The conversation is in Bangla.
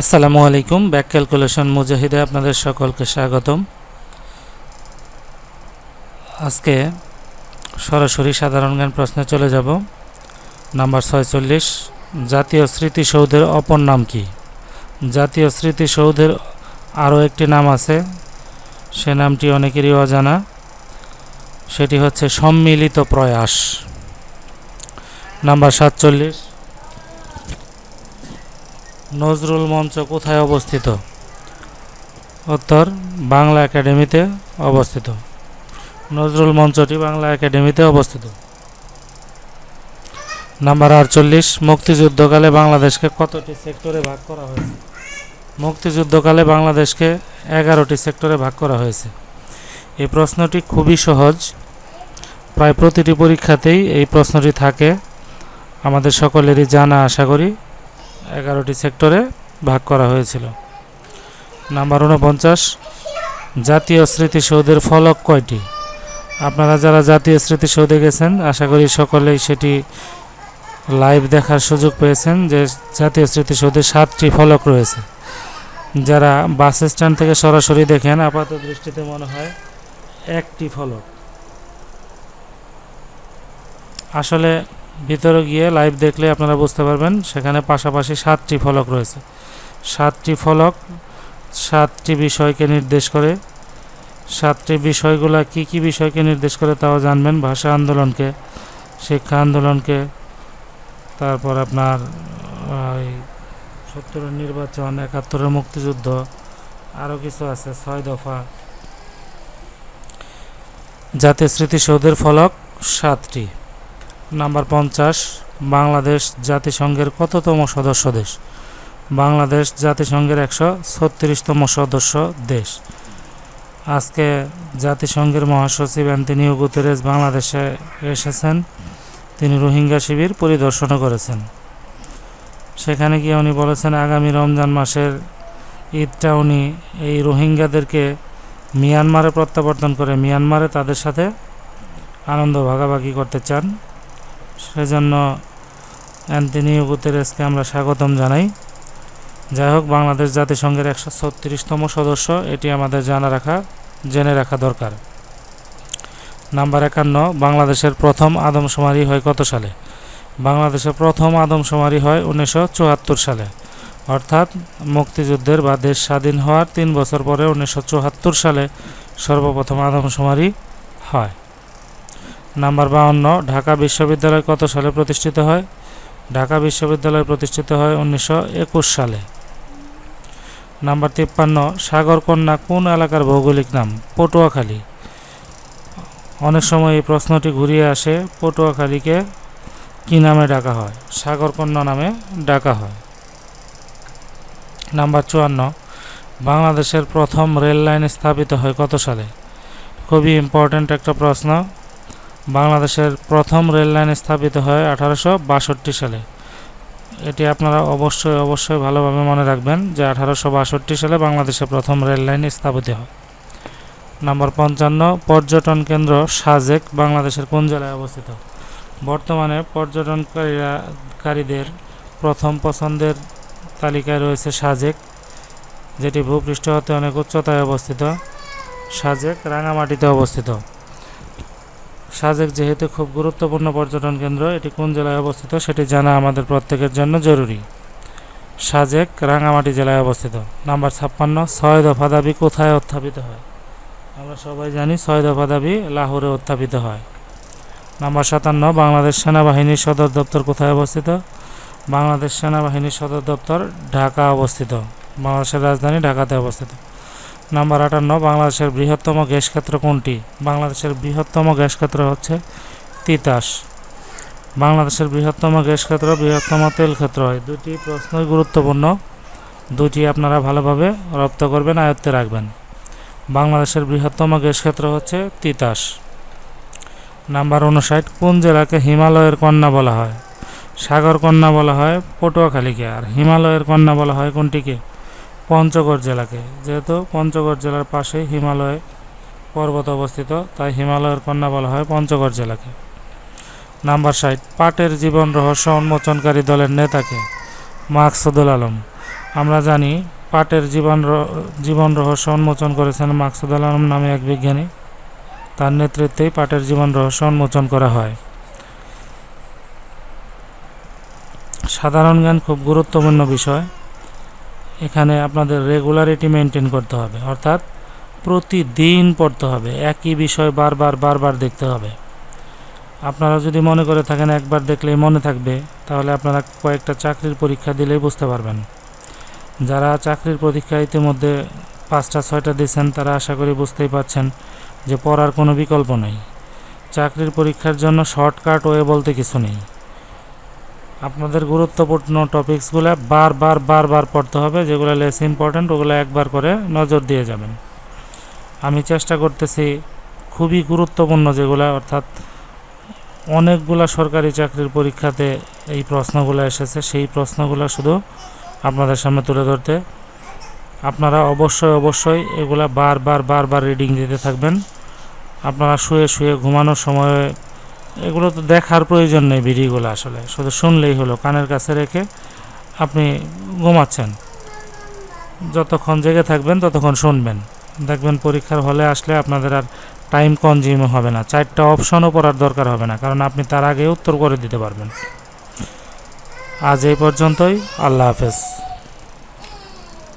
আসসালামু আলাইকুম, ব্যাক ক্যালকুলেশন মুজাহিদে আপনাদের সকলকে স্বাগতম। আজকে সরাসরি সাধারণ জ্ঞান প্রশ্নে চলে যাব। নাম্বার ছয়চল্লিশ, জাতীয় স্মৃতিসৌধের অপর নাম কি? জাতীয় স্মৃতিসৌধের আরও একটি নাম আছে, সে নামটি অনেকেরই অজানা। সেটি হচ্ছে সম্মিলিত প্রয়াস। নাম্বার সাতচল্লিশ নজরুল মঞ্চ কোথায় অবস্থিত? উত্তর, বাংলা একাডেমিতে অবস্থিত। নজরুল মঞ্চটি বাংলা একাডেমিতে অবস্থিত। নাম্বার আটচল্লিশ, মুক্তিযুদ্ধকালে বাংলাদেশকে কতটি সেক্টরে ভাগ করা হয়েছে? মুক্তিযুদ্ধকালে বাংলাদেশকে এগারোটি সেক্টরে ভাগ করা হয়েছে। এই প্রশ্নটি খুবই সহজ। প্রায় প্রতিটি পরীক্ষাতেই এই প্রশ্নটি থাকে। আমাদের সকলেরই জানা আশা করি এগারোটি সেক্টরে ভাগ করা হয়েছিল। নাম্বার উনপঞ্চাশ, জাতীয় স্মৃতিসৌধের ফলক কয়টি? আপনারা যারা জাতীয় স্মৃতিসৌধে গেছেন, আশা করি সকলেই সেটি লাইভ দেখার সুযোগ পেয়েছেন যে জাতীয় স্মৃতিসৌধে সাতটি ফলক রয়েছে। যারা বাস স্ট্যান্ড থেকে সরাসরি দেখেন, আপাত দৃষ্টিতে মনে হয় একটি ফলক। আসলে ভিতরে গিয়ে লাইভ দেখলে আপনারা বুঝতে পারবেন, সেখানে পাশাপাশি সাতটি ফলক রয়েছে। সাতটি ফলক, সাতটি বিষয়কে নির্দেশ করে। সাতটি বিষয়গুলো কি কি বিষয়কে নির্দেশ করে তাও জানবেন, ভাষা আন্দোলনকে, শিক্ষা আন্দোলনকে, তারপর আপনার ওই সত্তরের নির্বাচন, একাত্তরের মুক্তিযুদ্ধ আরও কিছু আছে, ছয় দফা। জাতীয় স্মৃতিসৌধের ফলক, সাতটি। নাম্বার পঞ্চাশ, বাংলাদেশ জাতিসংঘের কততম সদস্য দেশ? বাংলাদেশ জাতিসংঘের একশো ছত্রিশতম সদস্য দেশ। আজকে জাতিসংঘের মহাসচিব অ্যান্টনিও গুতেরেস বাংলাদেশে এসেছেন। তিনি রোহিঙ্গা শিবির পরিদর্শনও করেছেন। সেখানে গিয়ে উনি বলেছেন, আগামী রমজান মাসের ঈদটা উনি এই রোহিঙ্গাদেরকে মিয়ানমারে প্রত্যাবর্তন করে, মিয়ানমারে তাদের সাথে আনন্দ ভাগাভাগি করতে চান। সেজন্য অ্যান্টনিও গুতেরেসকে আমরা স্বাগতম জানাই। যাই হোক, বাংলাদেশ জাতিসংঘের একশো ছত্রিশতম সদস্য, এটি আমাদের জানা রাখা, জেনে রাখা দরকার। নাম্বার একান্ন, বাংলাদেশের প্রথম আদমশুমারি হয় কত সালে? বাংলাদেশের প্রথম আদমশুমারি হয় উনিশশো চুয়াত্তর সালে। অর্থাৎ মুক্তিযুদ্ধের বা দেশ স্বাধীন হওয়ার তিন বছর পরে উনিশশো চুয়াত্তর সালে সর্বপ্রথম আদমশুমারি হয়। নাম্বার বাউন্ন, ঢাকা বিশ্ববিদ্যালয় কত সালে প্রতিষ্ঠিত হয়? ঢাকা বিশ্ববিদ্যালয় প্রতিষ্ঠিত হয় উনিশশো একুশ সালে। নাম্বার তিপ্পান্ন, সাগরকন্যা কোন এলাকার ভৌগোলিক নাম? পটুয়াখালী। অনেক সময় এই প্রশ্নটি ঘুরিয়ে আসে, পটুয়াখালীকে কী নামে ডাকা হয়? সাগরকন্যা নামে ডাকা হয়। নাম্বার চুয়ান্ন, বাংলাদেশের প্রথম রেল লাইন স্থাপিত হয় কত সালে? খুবই ইম্পর্ট্যান্ট একটা প্রশ্ন। বাংলাদেশের প্রথম রেল লাইন স্থাপিত হয় আঠারোশো বাষট্টি সালে। এটি আপনারা অবশ্যই অবশ্যই ভালোভাবে মনে রাখবেন যে আঠারোশো বাষট্টি সালে বাংলাদেশে প্রথম রেল লাইন স্থাপিত হয়। নাম্বার পঞ্চান্ন, পর্যটন কেন্দ্র সাজেক বাংলাদেশের কোন জেলায় অবস্থিত? বর্তমানে পর্যটনকারীরা, কারীদের প্রথম পছন্দের তালিকায় রয়েছে সাজেক, যেটি ভূপৃষ্ঠ হতে অনেক উচ্চতায় অবস্থিত। সাজেক রাঙামাটিতে অবস্থিত। সাজেক যেহেতু খুব গুরুত্বপূর্ণ পর্যটন কেন্দ্র, এটি কোন জেলায় অবস্থিত সেটি জানা আমাদের প্রত্যেকের জন্য জরুরি। সাজেক রাঙামাটি জেলায় অবস্থিত। নাম্বার ছাপ্পান্ন ছয় দফা দাবি কোথায় উত্থাপিত হয়? আমরা সবাই জানি ছয় দফা দাবি লাহোরে উত্থাপিত হয়। নাম্বার সাতান্ন, বাংলাদেশ সেনাবাহিনীর সদর দপ্তর কোথায় অবস্থিত? বাংলাদেশ সেনাবাহিনীর সদর দপ্তর ঢাকা অবস্থিত। বাংলাদেশের রাজধানী ঢাকাতে অবস্থিত। নাম্বার আটান্ন, বাংলাদেশের বৃহত্তম গ্যাস ক্ষেত্র কোনটি? বাংলাদেশের বৃহত্তম গ্যাস ক্ষেত্র হচ্ছে তিতাস। বাংলাদেশের বৃহত্তম গ্যাস ক্ষেত্র বৃহত্তম তেল ক্ষেত্র হয়। দুটি প্রশ্নই গুরুত্বপূর্ণ। দুটি আপনারা ভালোভাবে রপ্ত করবেন, আয়ত্তে রাখবেন। বাংলাদেশের বৃহত্তম গ্যাস ক্ষেত্র হচ্ছে তিতাস। নাম্বার উনষাট, কোন জেলাকে হিমালয়ের কন্যা বলা হয়? সাগর কন্যা বলা হয় পটুয়াখালীকে। আর হিমালয়ের কন্যা বলা হয় কোনটিকে? পঞ্চগড় জেলাকে। যেহেতু পঞ্চগড় জেলার পাশে হিমালয় পর্বত অবস্থিত, তাই হিমালয়ের কন্যা বলা হয় পঞ্চগড় জেলাকে। নাম্বার ষাট, পাটের জীবন রহস্য উন্মোচনকারী দলের নেতাকে, মাকসুদুল আলম। আমরা জানি পাটের জীবন জীবন রহস্য উন্মোচন করেছেন মাকসুদ আলম নামে এক বিজ্ঞানী। তার নেতৃত্বেই পাটের জীবন রহস্য উন্মোচন করা হয়। সাধারণ জ্ঞান খুব গুরুত্বপূর্ণ বিষয়। এখানে আপনাদের রেগুলারিটি মেনটেন করতে হবে। অর্থাৎ প্রতিদিন পড়তে হবে। একই বিষয় বারবার বারবার দেখতে হবে। আপনারা যদি মনে করে থাকেন একবার দেখলেই মনে থাকবে, তাহলে আপনারা কয়েকটা চাকরির পরীক্ষা দিলেই বুঝতে পারবেন। যারা চাকরির পরীক্ষা ইতিমধ্যে পাঁচটা, ছয়টা দিয়েছেন, তারা আশা করি বুঝতেই পারছেন যে পড়ার কোনো বিকল্প নেই। চাকরির পরীক্ষার জন্য শর্টকাট ওয়ে বলতে কিছু নেই। আপনাদের গুরুত্বপূর্ণ টপিকসগুলো বারবার বারবার পড়তে হবে, যেগুলো লেস ইম্পর্ট্যান্ট ওগুলো একবার করে নজর দিয়ে যাবেন। আমি চেষ্টা করতেছি খুবই গুরুত্বপূর্ণ যেগুলো, অর্থাৎ অনেকগুলা সরকারি চাকরির পরীক্ষাতে এই প্রশ্নগুলো এসেছে, সেই প্রশ্নগুলো শুধু আপনাদের সামনে তুলে ধরতে। আপনারা অবশ্যই অবশ্যই এগুলা বারবার বারবার রিডিং দিতে থাকবেন। আপনারা শুয়ে শুয়ে ঘুমানোর সময় এগুলো তো দেখার প্রয়োজন নেই ভিডিওগুলো আসলে। শুধু শুনলেই হলো, কানের কাছে রেখে আপনি ঘুমাচ্ছেন। যতক্ষণ জেগে থাকবেন, ততক্ষণ শুনবেন। দেখবেন পরীক্ষার হলে আসলে আপনাদের আর টাইম কনজিউম হবে না। চারটা অপশনও পড়ার দরকার হবে না, কারণ আপনি তার আগে উত্তর করে দিতে পারবেন। আজ এই পর্যন্তই। আল্লাহ হাফেজ।